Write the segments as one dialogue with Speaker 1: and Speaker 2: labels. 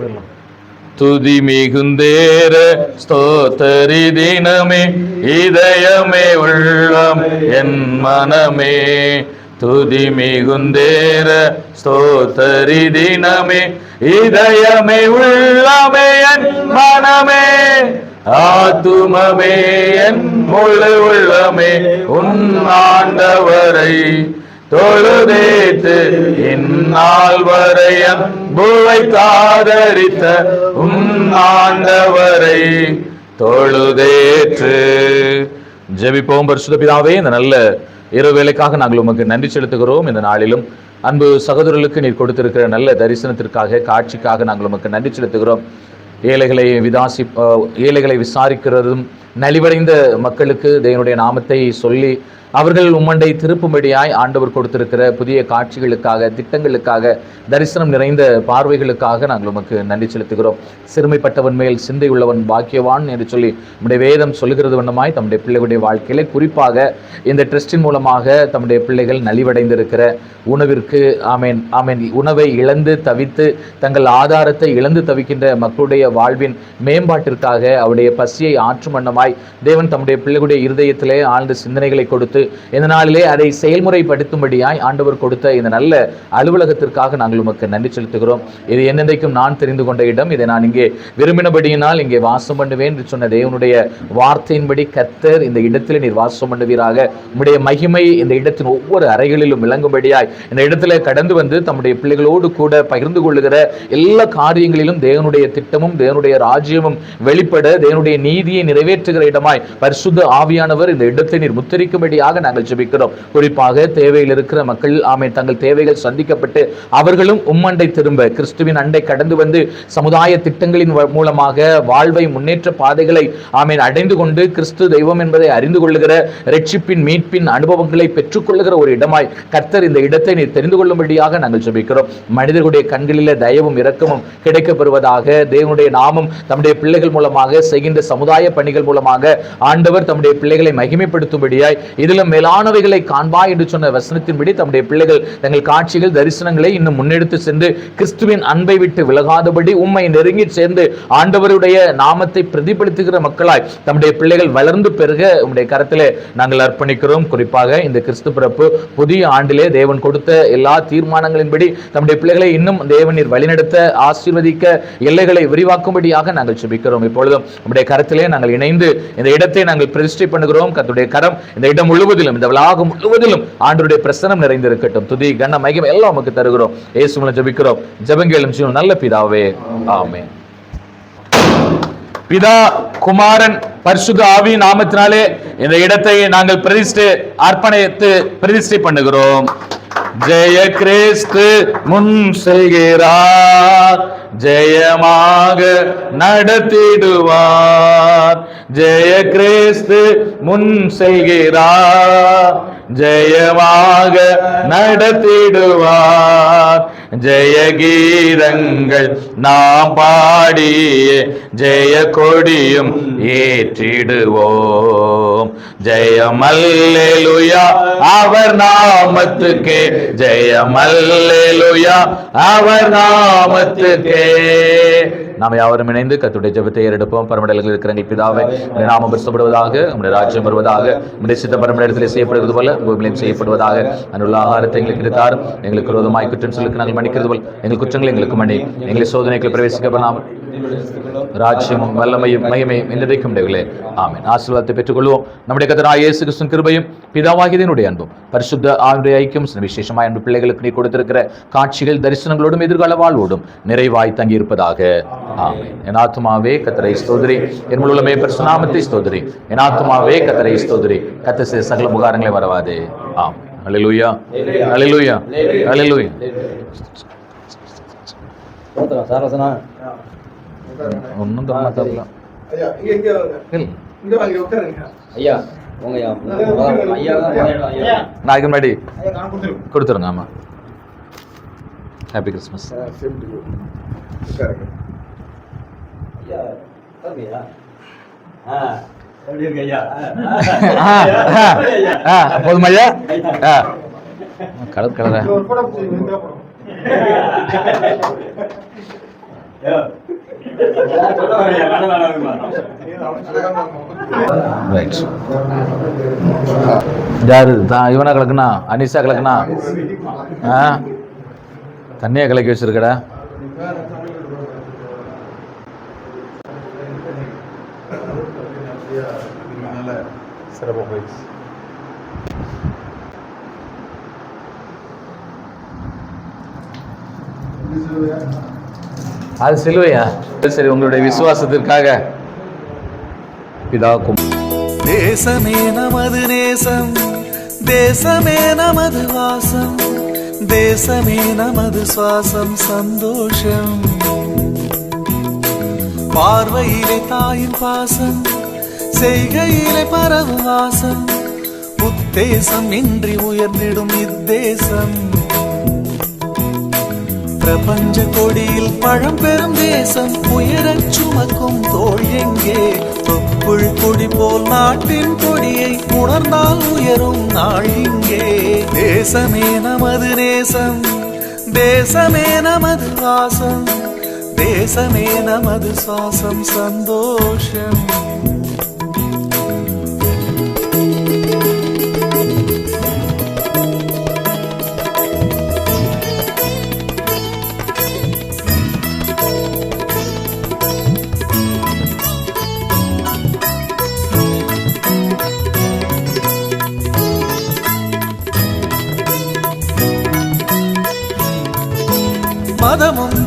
Speaker 1: போயிடலாம் துதி மிகுந்தேர ஸ்தோத்தரி தினமே இதயமே உள்ளம் என் மனமே. துதி மிகுந்தேர ஸ்தோத்தரி தினமே இதயமே உள்ளமே என் மனமே. ஆத்துமமே என் முழு உள்ளமே உன் ஆண்டவரை தொழுதேத்து இந்நாள் வரை அன்புவை தாதரித்த உன் தொழுதேற்று. ஜெபிப்போம் பரிசுத்த பிதாவே இந்த நல்ல இரவு வேலைக்காக நாங்கள் உமக்கு நன்றி செலுத்துகிறோம். இந்த நாளிலும் அன்பு சகோதரர்களுக்கு நீர் கொடுத்திருக்கிற நல்ல தரிசனத்திற்காக காட்சிக்காக நாங்கள் உமக்கு நன்றி செலுத்துகிறோம். ஏழைகளை விதாசி ஏழைகளை விசாரிக்கிறதும் நலிவடைந்த மக்களுக்கு தேவனுடைய நாமத்தை சொல்லி அவர்கள் உம்மண்டை திருப்பும்படியாய் ஆண்டவர் கொடுத்திருக்கிற புதிய காட்சிகளுக்காக திட்டங்களுக்காக தரிசனம் நிறைந்த பார்வைகளுக்காக நாங்கள் உமக்கு நன்றி செலுத்துகிறோம். சிறுமைப்பட்டவன் மேல் சிந்தையுள்ளவன் பாக்கியவான் என்று சொல்லி நம்முடைய வேதம் சொல்லுகிறது வண்ணமாய் தம்முடைய பிள்ளைகளுடைய வாழ்க்கையில குறிப்பாக இந்த ட்ரஸ்டின் மூலமாக தம்முடைய பிள்ளைகள் நலிவடைந்திருக்கிற உணவிற்கு ஆமேன் ஆமேன் உணவை இழந்து தவித்து தங்கள் ஆதாரத்தை இழந்து தவிக்கின்ற மக்களுடைய வாழ்வின் மேம்பாட்டிற்காக அவருடைய பசியை ஆற்றும் வண்ணமாய் தேவன் தம்முடைய பிள்ளைகளுடைய இருதயத்திலே ஆழ்ந்த சிந்தனைகளை கொடுத்து இந்த நாளிலே அதை செயல்முறைப்படுத்தும்படியாய் ஆண்டவர் கொடுத்த இந்த நல்ல அலுவலகத்திற்காக நாங்கள் உமக்கு நன்றி செலுத்துகிறோம். இது என்னென்றைக்கும் நான் தெரிந்து கொண்ட இடம். இதை நான் இங்கே விரும்பினபடியினால் இங்கே வாசம் பண்ணுவேன் என்று சொன்ன தேவனுடைய வார்த்தையின்படி கத்தர் இந்த இடத்தில் நீர் வாசம் பண்ணுவீராக. உம்முடைய மகிமை இந்த இடத்தின் ஒவ்வொரு அறைகளிலும் விளங்கும்படியாய் இந்த இடத்துல கடந்து வந்து தம்முடைய பிள்ளைகளோடு கூட பகிர்ந்து கொள்ளுகிற எல்லா காரியங்களிலும் தேவனுடைய திட்டமும் தேவனுடைய ராஜ்யமும் வெளிப்பட தேவனுடைய நீதியை நிறைவேற்ற நிறைவேற்றுகிற இடமாய் பரிசுத்த ஆவியானவர் இந்த இடத்தை நீர் முத்தரிக்கும்படியாக நாங்கள் ஜெபிக்கிறோம். குறிப்பாக தேவையில் இருக்கிற மக்கள் ஆமை தங்கள் தேவைகள் சந்திக்கப்பட்டு அவர்களும் உம்மண்டை திரும்ப கிறிஸ்துவின் அண்டை கடந்து வந்து சமுதாய திட்டங்களின் மூலமாக வாழ்வை முன்னேற்ற பாதைகளை ஆமீன் அடைந்து கொண்டு கிறிஸ்து தெய்வம் என்பதை அறிந்து கொள்ளுகிற ரட்சிப்பின் மீட்பின் அனுபவங்களை பெற்றுக்கொள்ளுகிற ஒரு இடமாய் கர்த்தர் இந்த இடத்தை நீர் தெரிந்து கொள்ளும்படியாக நாங்கள் ஜெபிக்கிறோம். மனிதர்களுடைய கண்களில் தயவும் இரக்கமும் கிடைக்கப்பெறுவதாக தேவனுடைய நாமம் தம்முடைய பிள்ளைகள் மூலமாக செய்கின்ற சமுதாய பணிகள் மூலம் மூலமாக ஆண்டவர் தம்முடைய பிள்ளைகளை மகிமைப்படுத்தும்படியாய் இதிலும் மேலானவைகளை காண்பாய் என்று சொன்ன வசனத்தின்படி தம்முடைய பிள்ளைகள் தங்கள் காட்சிகள் தரிசனங்களை இன்னும் முன்னெடுத்து சென்று கிறிஸ்துவின் அன்பை விட்டு விலகாதபடி உம்மை நெருங்கி சேர்ந்து ஆண்டவருடைய நாமத்தை பிரதிபலித்துகிற மக்களாய் தம்முடைய பிள்ளைகள் வளர்ந்து பெருக உம்முடைய கரத்திலே நாங்கள் அர்ப்பணிக்கிறோம். குறிப்பாக இந்த கிறிஸ்து பிறப்பு புதிய ஆண்டிலே தேவன் கொடுத்த எல்லா தீர்மானங்களின்படி தம்முடைய பிள்ளைகளை இன்னும் தேவநீர் வழிநடத்த ஆசீர்வதிக்க எல்லைகளை விரிவாக்கும்படியாக நாங்கள் சுபிக்கிறோம் இப்பொழுதும் நம்முடைய கரத்திலே நாங்கள் இணைந்து இந்த இடத்தை நாங்கள் பிரதிஷ்டை பண்ணுகிறோம். கத்துடைய கரம் இந்த இடம் முழுவதிலும் இந்த விலாகம் முழுவதிலும் ஆண்டவருடைய பிரசனம் நிறைந்திருக்கட்டும். துதி கண்ண மகிமை எல்லாம் நமக்கு தருகிறோம். ஏசுமலை ஜபிக்கிறோம். ஜபங்கேலும் ஜெபங்கேளும் நல்ல பிதாவே. ஆமே பிதா குமாரன் பரிசுத்த ஆவி நாமத்தினாலே இந்த இடத்தை நாங்கள் பிரதிஷ்டை அர்ப்பணித்து பிரதிஷ்டை பண்ணுகிறோம். ஜெய கிறிஸ்து முன் செல்கிறார். ஜெயமாக நடத்திடுவார். ஜெய கிறிஸ்து முன் செல்கிறார். ஜெயமாக நடத்திடுவார். ஜெய கீதங்கள் நாம் பாடிய ஜெய கொடியும் ஏற்றிடுவோம். ஜெயமல்லேலுயா அவர் நாமத்துக்கே. ஜெயமல்லேலுயா அவர் நாமத்துக்கே. நாம் யாவரும் இணைந்து கத்துடைய ஜெபத்தை ஏறெடுப்போம். பரமடலில் இருக்கிற எங்கள் பிதாவை உடைய நாமம் பிரசப்படுவதாக உடைய ராஜ்யம் வருவதாக உடைய சித்த பரமடத்தில் செய்யப்படுவது போல பூமியிலும் செய்யப்படுவதாக அன்றுள்ள ஆகாரத்தை எங்களுக்கு எடுத்தார் எங்களுக்கு ரோதமாய் குற்றம் சொல்லுக்கு நாங்கள் மன்னிக்கிறது போல் எங்கள் குற்றங்களை எங்களுக்கு மன்னி எங்களை சோதனைகளை பிரவேசிக்க பண்ணாமல் ராஜ்யமும் வல்லமையும் மகிமையும் இன்றைக்கும் உடையவர்களே. ஆமீன். ஆசீர்வாதத்தை பெற்றுக்கொள்வோம். நம்முடைய கதரா இயேசு கிருஷ்ணன் கிருபையும் பிதாவாகியதனுடைய அன்பும் பரிசுத்த ஆண்டுடைய ஐக்கியம் விசேஷமாய் அன்பு பிள்ளைகளுக்கு நீ கொடுத்திருக்கிற காட்சிகள் தரிசனங்களோடும் எதிர்கால வாழ்வோடும் நிறைவாய் தங்கியிருப்பதாக. ஆமீன். என் ஆத்மாவே கத்தரை ஸ்தோதிரி. என் முழுமே பரிசுநாமத்தை ஸ்தோதிரி. என் ஆத்மாவே கத்தரை ஸ்தோதிரி. கத்த செய்த சகல முகாரங்களை வரவாதே. ஆமாம் அலிலுயா அலிலுயா அலிலுயா
Speaker 2: சாரசனா
Speaker 1: ஒன்றும் தரமாட்டாப்ல
Speaker 3: ஐயா
Speaker 1: நாளைக்கு முன்னாடி கொடுத்துருங்க ஆமாம் ஹாப்பி கிறிஸ்மஸ்
Speaker 2: ஐயா தம்பியா ஆ எப்படி இருக்கு ஐயா
Speaker 1: போதுமா ஐயா ஆ. கலர் கலரா? யாரு? தான் இவனா கலக்குனா? அனிஷா கலக்குனா? ஆ? தண்ணியை கலக்கி வச்சிருக்கடா
Speaker 3: நல்ல சிறப்பாக போயிடுச்சு
Speaker 1: அது சிலுவையா? சரி உங்களுடைய விசுவாசத்திற்காக பிதாக்கும்
Speaker 4: தேசமே நமது நேசம் தேசமே நமது வாசம் தேசமே நமது சுவாசம் சந்தோஷம். பார்வையிலே தாயின் பாசம் செய்கையிலே பரவும் வாசம் உத்தேசம் இன்றி உயர்ந்திடும் இத்தேசம். பிரபஞ்ச கொடியில் பழம்பெரும் தேசம் உயரச் சுமக்கும் தோல் எங்கே? தொப்புள் கொடி போல் நாட்டின் கொடியை உணர்ந்தால் உயரும் நாள் இங்கே. தேசமே நமது நேசம் தேசமே நமது வாசம் தேசமே நமது சுவாசம் சந்தோஷம்.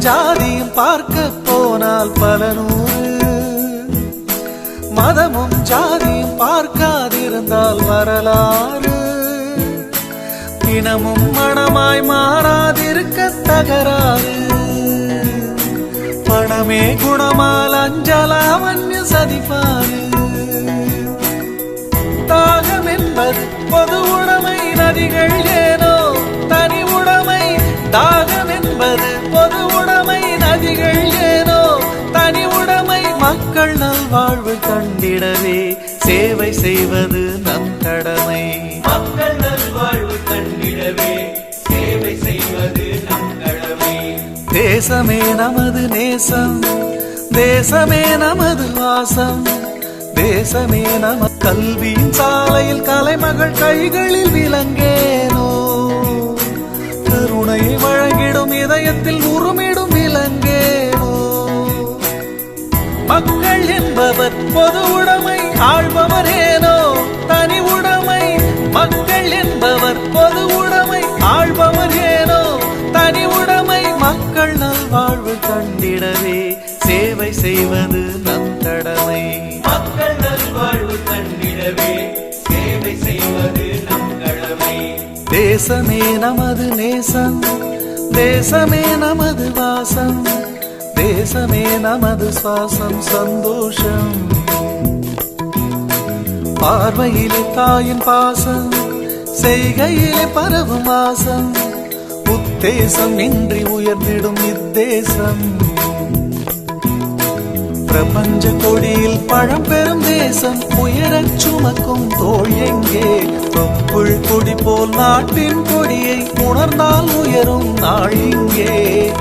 Speaker 4: ஜாதியும் பார்க்க போனால் பல நூறு மதமும் ஜாதியும் பார்க்காதிருந்தால் வரலாறு. இனமும் மனமாய் மாறாதிருக்க தகராறு. பணமே குணமால் அஞ்சலாவன்ய சதிப்பாரு தாகம் என்பது பொது உடைமை நதிகள் நல்வாழ்வு கண்டிடவே. சேவை செய்வது நம் கடமை. மக்கள் நல்வாழ்வு கண்டிடவே. சேவை செய்வது நம் கடமை. தேசமே நமது நேசம். தேசமே நமது வாசம். தேசமே நம கல்வியின் சாலையில் கலைமகள் கைகளில் விளங்கேனோ. கருணையை வழங்கிடும் இதயத்தில் மக்கள் என்பவர் பொது உடைமை ஆள்பவரேனோ தனி உடைமை. மக்கள் என்பவர் பொது உடைமை ஆள்பவர் தனி உடைமை. மக்கள் நல்வாழ்வு கண்டிடவே சேவை செய்வது நம் கடமை. மக்கள் நல்வாழ்வு கண்டிடவே சேவை செய்வது நம் கடமை. தேசமே நமது நேசம் தேசமே நமது வாசம். தேசமே நமது சுவாசம் சந்தோஷம். பார்வையிலே தாயின் பாசம் செய்கையிலே பரவும் வாசம் உத்தேசம் இன்றி உயர்ந்திடும் இத்தேசம் பிரபஞ்ச கொடியில் பழம்பெரும் தேசம் உயரச் சுமக்கும் தோல் எங்கே? தொப்புள் கொடி போல் நாட்டின் கொடியை உணர்ந்தால் உயரும் நாள் இங்கே.